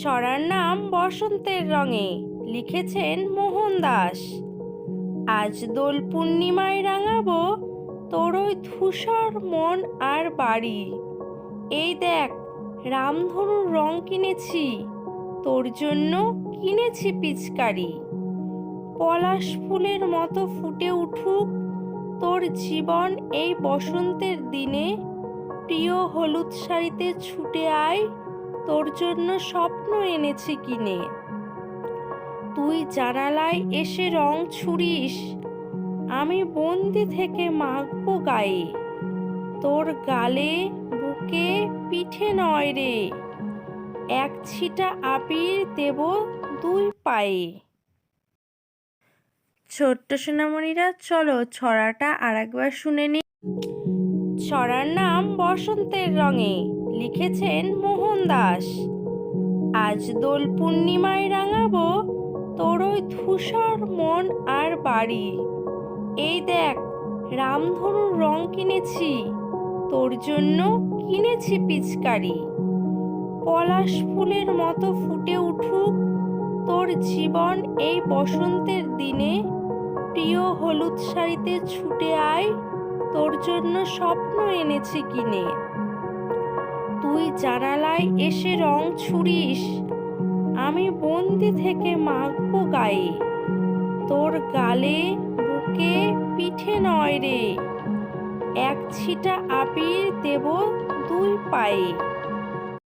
ছড়ার নাম বসন্তের রঙে, লিখেছেন মোহন দাস। আজ দোল পূর্ণিমায় রাঙাবো তোর ওই ধূসর মন আর বাড়ি। এই দেখ, রামধনুর রং কিনেছি, তোর জন্য কিনেছি পিচকারি। পলাশ ফুলের মতো ফুটে উঠুক তোর জীবন এই বসন্তের দিনে, প্রিয় হলুদ শাড়িতে ছুটে আয় তোর জন্য স্বপ্ন এনেছি কিনে। তুই জানালায় এসে রং ছুড়িস, আমি বন্দি থেকে মাখবো গায়ে। তোর গালে, বুকে পিঠে নয় রে, এক ছিটা আবির দেব দুই পায়ে। ছোট্ট সোনামণিরা, চলো ছড়াটা আরেকবার শুনে নি। ছড়ার নাম বসন্তের রঙে। লিখেছেন মোহন দাস। আজ দোল পূর্ণিমায় রাঙাবো তোর ওই ধূসর মন আর বাড়ি। এই দেখ, রামধনুর রং কিনেছি, তোর জন্য কিনেছি পিচকারি। পলাশ ফুলের মতো ফুটে উঠুক তোর জীবন এই বসন্তের দিনে। প্রিয় হলুদ শাড়িতে ছুটে আয়, তোর জন্য স্বপ্ন এনেছি কিনে। জানালায় এসে রং ছুড়িস, আমি বন্দি থেকে মাখবো গায়ে। তোর গালে, বুকে পিঠে নয় রে, এক ছিটা আপির দেব দুই পায়ে।